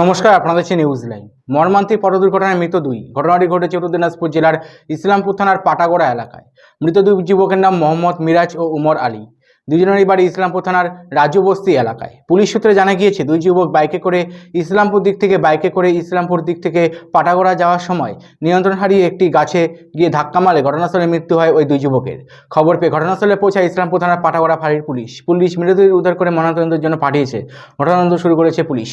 নমস্কার, আপনাদের হচ্ছে নিউজ লাইন মর্মান্তিক পথ দুর্ঘটনায় মৃত দুই। ঘটনাটি ঘটেছে উত্তর দিনাজপুর জেলার ইসলামপুর থানার পাটাগোড়া এলাকায়। মৃত দুই যুবকের নাম মোহাম্মদ মিরাজ ও উমর আলী। দুজনেরই বাড়ি ইসলামপুর থানার রাজু বস্তি এলাকায়। পুলিশ সূত্রে জানা গিয়েছে, দুই যুবক বাইকে করে ইসলামপুর দিক থেকে, বাইকে করে ইসলামপুর দিক থেকে পাটাগোড়া যাওয়ার সময় নিয়ন্ত্রণ হারিয়ে একটি গাছে গিয়ে ধাক্কা মারলে ঘটনাস্থলে মৃত্যু হয় ওই দুই যুবকের। খবর পেয়ে ঘটনাস্থলে পৌঁছায় ইসলামপুর থানার পাটাগোড়া ফাঁড়ির পুলিশ। পুলিশ মৃতদেহ উদ্ধার করে ময়নাতদন্তের জন্য পাঠিয়েছে। ঘটনাতদন্ত শুরু করেছে পুলিশ।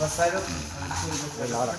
बस साइड ला रहा